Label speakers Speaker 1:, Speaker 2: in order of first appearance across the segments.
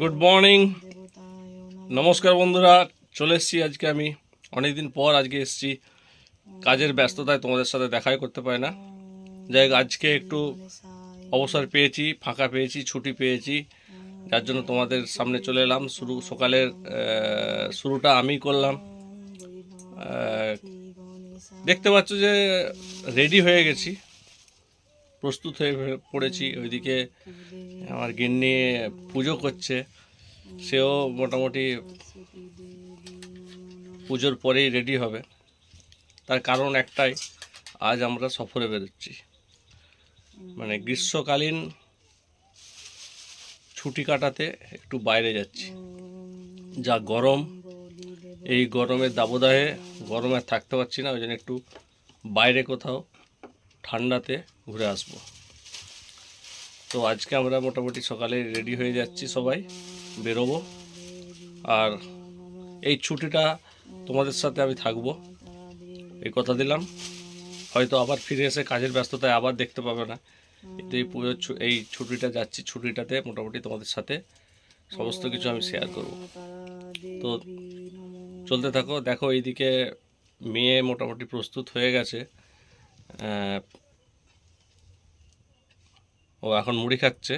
Speaker 1: Good morning নমস্কার বন্ধুরা, চলে এসেছি আজকে আমি। অনেকদিন পর আজকে এসেছি। কাজের ব্যস্ততায় তোমাদের সাথে দেখাই করতে পারি না। যাই আজকে একটু অবসর পেয়েছি, ফাঁকা পেয়েছি, ছুটি পেয়েছি। যার জন্য তোমাদের সামনে চলে এলাম। শুরু, সকালের শুরুটা আমি করলাম। দেখতে পাচ্ছ যে রেডি হয়ে গেছি। প্রস্তুত হয়ে পড়েছি। ওইদিকে আমার গিন্নি পুজো করছে। সেও মোটামুটি পুজোর পরেই রেডি হবে। তার কারণ একটাই আজ আমরা সফরে বেরোচ্ছি। মানে গ্রীষ্মকালীন ছুটি কাটাতে একটু বাইরে যাচ্ছি। যা গরম এই গরমের দাবদাহে গরমে থাকতে পারছি না ওই জন্য একটু বাইরে কোথাও ঠান্ডাতে ঘুরে আসব। তো আজকে আমরা মোটামুটি সকালে রেডি হয়ে যাচ্ছি সবাই, বেরোবো। আর এই ছুটিটা তোমাদের সাথে আমি থাকব। এই কথা দিলাম। হয়তো আবার ফিরে এসে কাজের ব্যস্ততায় আবার দেখতে পাবে না। কিন্তু এই পুজোর এই ছুটিটা যাচ্ছি, ছুটিটাতে মোটামুটি তোমাদের সাথে সমস্ত কিছু আমি শেয়ার করব। তো চলতে থাকো। দেখো এইদিকে মেয়ে মোটামুটি প্রস্তুত হয়ে গেছে। ও এখন মুড়ি খাচ্ছে।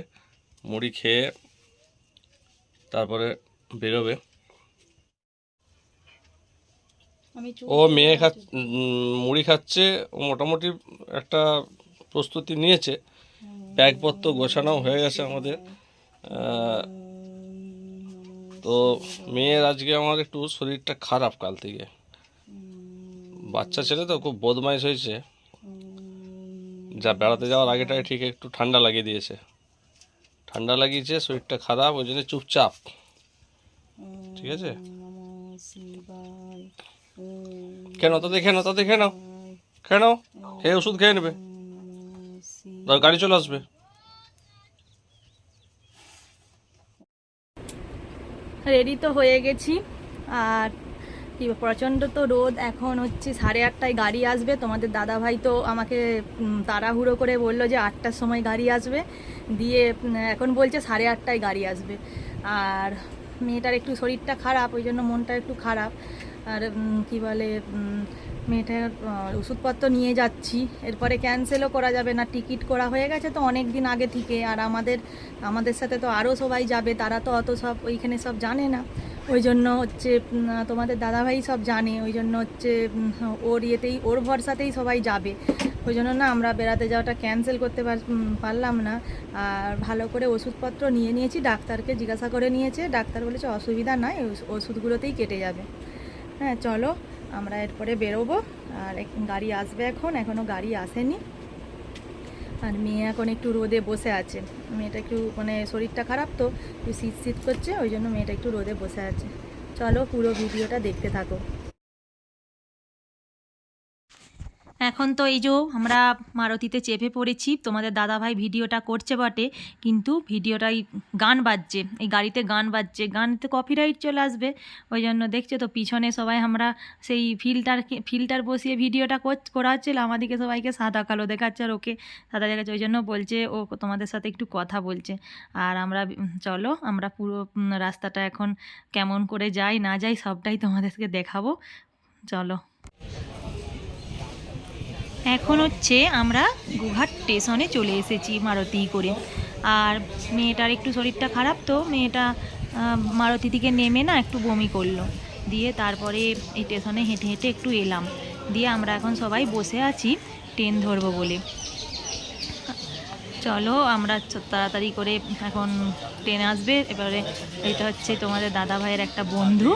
Speaker 1: মুড়ি খেয়ে তারপরে বেরোবে। ও মেয়ে খা মুড়ি খাচ্ছে। ও মোটামুটি একটা প্রস্তুতি নিয়েছে। ব্যাগপত্র গোছানো হয়ে গেছে আমাদের। তো মেয়ের আজকে আমার একটু শরীরটা খারাপ কাল থেকে। বাচ্চা ছেলে তো খুব বদমাইশ হয়েছে। যা বেড়াতে যাওয়ার আগেটাই ঠিক একটু ঠান্ডা লাগিয়ে দিয়েছে। ঠান্ডা লাগিয়েছে, শরীরটা খারাপ, ওই জন্য চুপচাপ। ঠিক আছে? কেন তাতে কেন তাতে কেন কেন খেয়ে ওষুধ খেয়ে নেবে। গাড়ি চলে আসবে।
Speaker 2: রেডি তো হয়ে গেছি। আর কি প্রচণ্ড তো রোদ, এখন হচ্ছে সাড়ে আটটায় গাড়ি আসবে। তোমাদের দাদা ভাই তো আমাকে তাড়াহুড়ো করে বলল যে আটটার সময় গাড়ি আসবে। দিয়ে এখন বলছে সাড়ে আটটায় গাড়ি আসবে। আর মেয়েটার একটু শরীরটা খারাপ, ওই জন্য মনটা একটু খারাপ। আর কি বলে মেয়েটার ওষুধপত্র নিয়ে যাচ্ছি। এরপরে ক্যান্সেলও করা যাবে না, টিকিট করা হয়ে গেছে তো অনেক দিন আগে থেকে। আর আমাদের আমাদের সাথে তো আরও সবাই যাবে, তারা তো অত সব, ওইখানে সব জানে না। ওই জন্য হচ্ছে তোমাদের দাদাভাই সব জানে, ওই জন্য হচ্ছে ওর ইয়েতেই, ওর ভরসাতেই সবাই যাবে। ওই জন্য না আমরা বেড়াতে যাওয়াটা ক্যান্সেল করতে পার- পারলাম না। আর ভালো করে ওষুধপত্র নিয়ে নিয়েছি, ডাক্তারকে জিজ্ঞাসা করে নিয়েছে। ডাক্তার বলেছে, অসুবিধা নাই, ওষ- ওষুধগুলোতেই কেটে যাবে। হ্যাঁ চলো, আমরা এরপরে বেরোবো। আর গাড়ি আসবে এখন এখনও গাড়ি আসেনি। আর মেয়ে এখন একটু রোদে বসে আছে। মেয়েটা একটু মানে শরীরটা খারাপ তো, একটু শীত শীত করছে, ওই জন্য মেয়েটা একটু রোদে বসে আছে। চলো পুরো ভিডিওটা দেখতে থাকো। এখন তো এই যে আমরা মারুতিতে চেপে পড়েছি, তোমাদের দাদাভাই ভিডিওটা করছে বটে, কিন্তু ভিডিওটাই গান বাজছে, এই গাড়িতে গান বাজছে, গানতে কপিরাইট চলে আসবে, ওই জন্য দেখছ তো পিছনে সবাই আমরা সেই ফিল্টার ফিল্টার বসিয়ে ভিডিওটা কর- হচ্ছিল, আমাদেরকে সবাইকে সাদা কালো দেখাচ্ছে আর ওকে সাদা দেখাচ্ছে, ওই জন্য বলছে ও তোমাদের সাথে একটু কথা বলছে। আর আমরা চলো, আমরা পুরো রাস্তাটা এখন কেমন করে যাই, না যাই, সবটাই তোমাদেরকে দেখাবো, চলো। এখন হচ্ছে আমরা গুহাট স্টেশনে চলে এসেছি মারুতি করে। আর মেয়েটার একটু শরীরটা খারাপ তো, মেয়েটা মারুতি থেকে নেমে না একটু বমি করল। দিয়ে তারপরে এই স্টেশনে হেঁটে হেঁটে একটু এলাম। দিয়ে আমরা এখন সবাই বসে আছি, ট্রেন ধরবো বলে। চলো আমরা তাড়াতাড়ি করে এখন ট্রেন আসবে। এবারে এটা হচ্ছে তোমাদের দাদা ভাইয়ের একটা বন্ধু।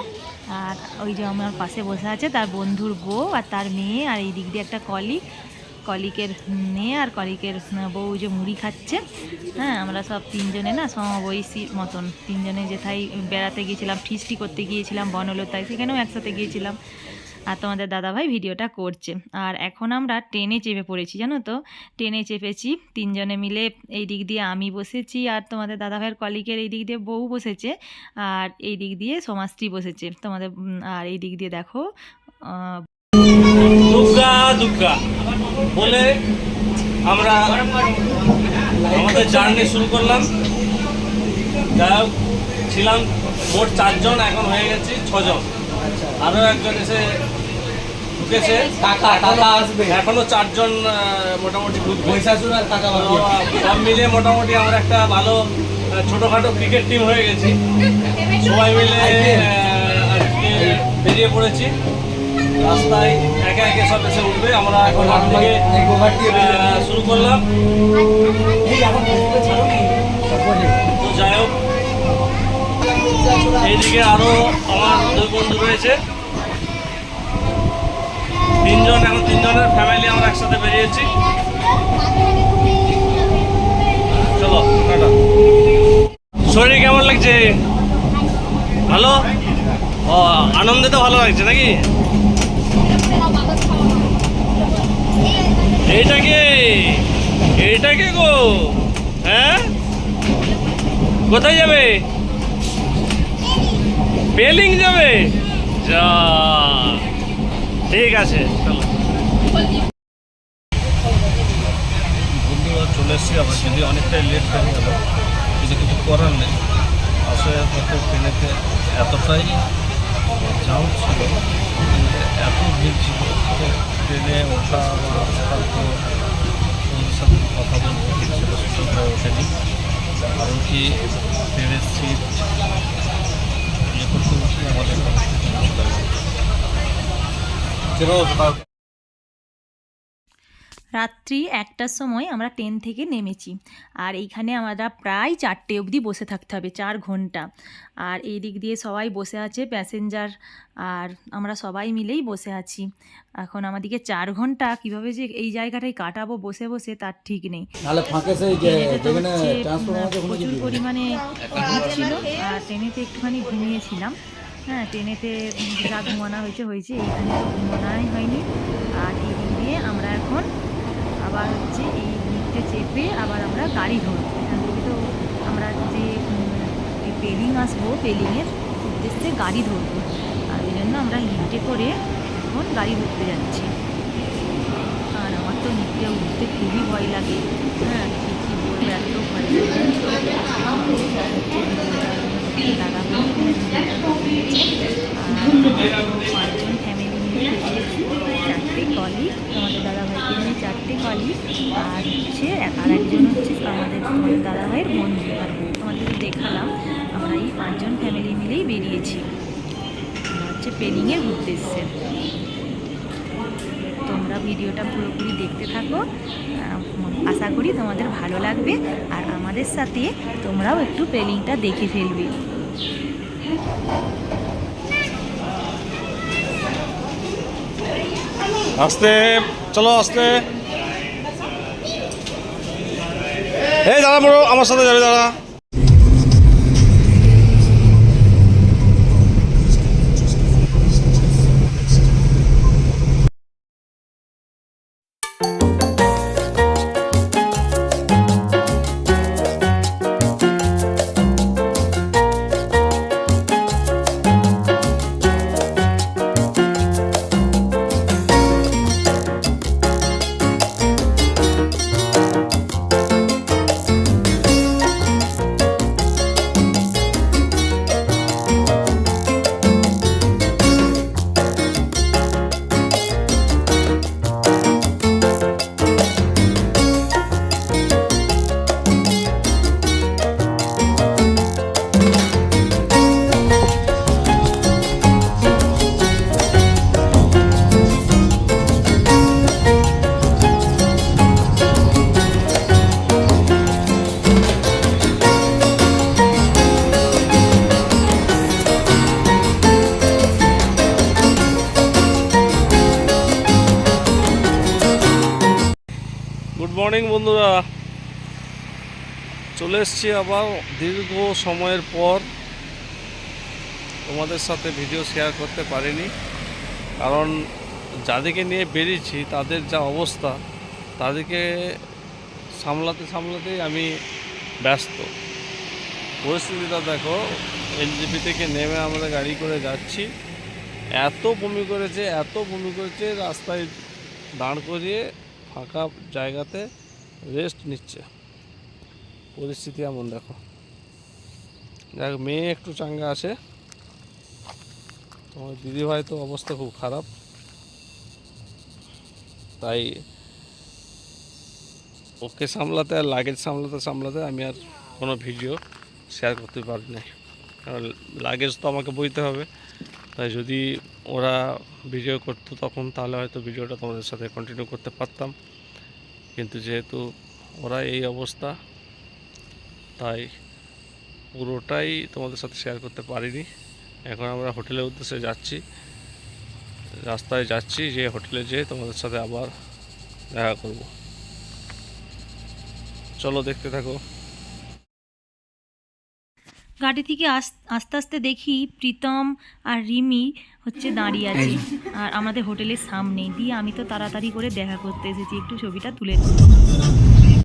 Speaker 2: আর ওই যে আমার পাশে বসে আছে তার বন্ধুর বউ আর তার মেয়ে আর এই দিক দিয়ে একটা কলিক কলিকের মেয়ে আর কলিকের বউ যে মুড়ি খাচ্ছে। হ্যাঁ আমরা সব তিনজনে না সমবয়সী মতন। তিনজনে যেথায় বেড়াতে গিয়েছিলাম, ফিস্টি করতে গিয়েছিলাম বনলতায়, সেখানেও একসাথে গিয়েছিলাম। আর তোমাদের দাদাভাই ভিডিওটা করছে। আর এখন আমরা ট্রেনে চেপে পড়েছি, জানো তো? ট্রেনে চেপেছি, তিনজনে মিলে এই দিক দিয়ে আমি বসেছি আর তোমাদের দাদাভাইয়ের কলিকের এই দিক দিয়ে বউ বসেছে আর এই দিক দিয়ে সমাজটি বসেছে। তোমাদের আর এই দিক দিয়ে দেখো
Speaker 1: বলে আমরা আমাদের জার্নি শুরু করলাম। ছিলাম মোট চারজন, এখন হয়ে গেছি ছজন। আরও একজন এসে ঢুকেছে।
Speaker 3: কাকা কাকা আসবে।
Speaker 1: এখনও চারজন মোটামুটি
Speaker 3: মহিষাসুর আর কাকা
Speaker 1: সব মিলিয়ে মোটামুটি আমরা একটা ভালো ছোটখাটো ক্রিকেট টিম হয়ে গেছি। সবাই মিলে বেরিয়ে পড়েছি। রাস্তায় একে একে সব এসে উঠবে। আমরা এখন শুরু করলাম। এইদিকে আরও আমার দুই বন্ধু রয়েছে। তিনজন, এখন তিনজনের ফ্যামিলি আমরা একসাথে বেরিয়েছি। চলো শরীর কেমন লাগছে? ভালো? ও, আনন্দে তো ভালো লাগছে নাকি? এইটা কে? এইটা কে গো? হ্যাঁ? কোথায় যাবে? বেলিং যাবে। যা। ঠিক আছে, চলো। এসেছি। আবার যদি অনেকটাই লেট হয়ে গেল কিছু কিছু করার নেই। আসলে ট্রেনেতে এতটাই জাম ছিল এত ভিড় ছিল ট্রেনে ওঠা বা কথা বলতে সুযোগ হয়ে ওঠেনি। কারণ কি ট্রেনের সিট ইয়ে করতে বসে আমাদের চলো
Speaker 2: রাত্রি একটার সময় আমরা ট্রেন থেকে নেমেছি আর এইখানে আমরা প্রায় চারটে অবধি বসে থাকতে হবে চার ঘণ্টা। আর এই দিক দিয়ে সবাই বসে আছে প্যাসেঞ্জার আর আমরা সবাই মিলেই বসে আছি। এখন আমাদেরকে চার ঘণ্টা কীভাবে যে এই জায়গাটায় কাটাবো বসে বসে তার ঠিক নেই। প্রচুর পরিমাণে ভিড় ছিল আর ট্রেনেতে একটুখানি ঘুমিয়েছিলাম। হ্যাঁ ট্রেনেতে যা ঘুমানো হয়েছে হয়েছে, এইখানে তো ঘুমানোই হয়নি। আর এই দিক দিয়ে আমরা এখন আবার হচ্ছে এই লিফটে চেপে আবার আমরা গাড়ি ধরবো। এখান থেকে তো আমরা যে পেলিং আসব, পেলিংয়ের উদ্দেশ্যে গাড়ি ধরবো। আর ওই জন্য আমরা লিফটে করে এখন গাড়ি ধরতে যাচ্ছি। আর আমার তো লিফটে উঠতে খুবই ভয় লাগে। হ্যাঁ কী কী বলব, এত ভয় লাগে। লাগাবো পাঁচজন ফ্যামিলি মিলে বেরিয়েছি চারটে কলিগ তোমাদের দাদাভাইকে নিয়ে চারটে কলিগ আর হচ্ছে আর একজন হচ্ছে আমাদের তোমাদের দাদাভাইয়ের বন্ধু আর বউ তোমাদেরকে দেখালাম আমরা এই পাঁচজন ফ্যামিলি মিলেই বেরিয়েছি হচ্ছে পেলিংয়ের উদ্দেশ্যে তোমরা ভিডিওটা পুরোপুরি দেখতে থাকো আশা করি তোমাদের ভালো লাগবে আর আমাদের সাথে তোমরাও একটু পেলিংটা দেখে ফেলবে।
Speaker 1: আস্তে চলো আস্তে। এই দাদা বড় আমার সাথে যাবে দাদা মর্নিং বন্ধুরা। চলে এসছি আবার দীর্ঘ সময়ের পর তোমাদের সাথে ভিডিও শেয়ার করতে পারিনি। কারণ যাদেরকে নিয়ে বেরিয়েছি, তাদের যা অবস্থা, তাদেরকে সামলাতে সামলাতেই আমি ব্যস্ত। পরিস্থিতিটা দেখো এনজিপি থেকে নেমে আমরা গাড়ি করে যাচ্ছি। এত বমি করেছে, এত বমি করেছে, রাস্তায় দাঁড় করিয়ে ফাঁকা জায়গাতে রেস্ট নিচ্ছে। পরিস্থিতি এমন, দেখো। দেখ মেয়ে একটু চাঙ্গা আছে। তোমার দিদিভাই তো অবস্থা খুব খারাপ। তাই ওকে সামলাতে আর লাগেজ সামলাতে সামলাতে আমি আর কোনো ভিডিও শেয়ার করতে পারি না কারণ লাগেজ তো আমাকে বইতে হবে। তাই যদি ওরা ভিডিও করতো তখন, তাহলে হয়তো ভিডিওটা তোমাদের সাথে কন্টিনিউ করতে পারতাম। কিন্তু যেহেতু ওরা এই অবস্থা, তাই পুরোটাই তোমাদের সাথে শেয়ার করতে পারিনি। এখন আমরা হোটেলের উদ্দেশ্যে যাচ্ছি। রাস্তায় যাচ্ছি, যে হোটেলে যেয়ে তোমাদের সাথে আবার দেখা করব। চলো দেখতে থাকো।
Speaker 2: গাড়ি থেকে আস- আস্তে আস্তে দেখি প্রীতম আর রিমি হচ্ছে দাঁড়িয়ে আছে। আর আমাদের হোটেলের সামনে। দিয়ে আমি তো তাড়াতাড়ি করে দেখা করতে এসেছি। একটু ছবিটা তুলে।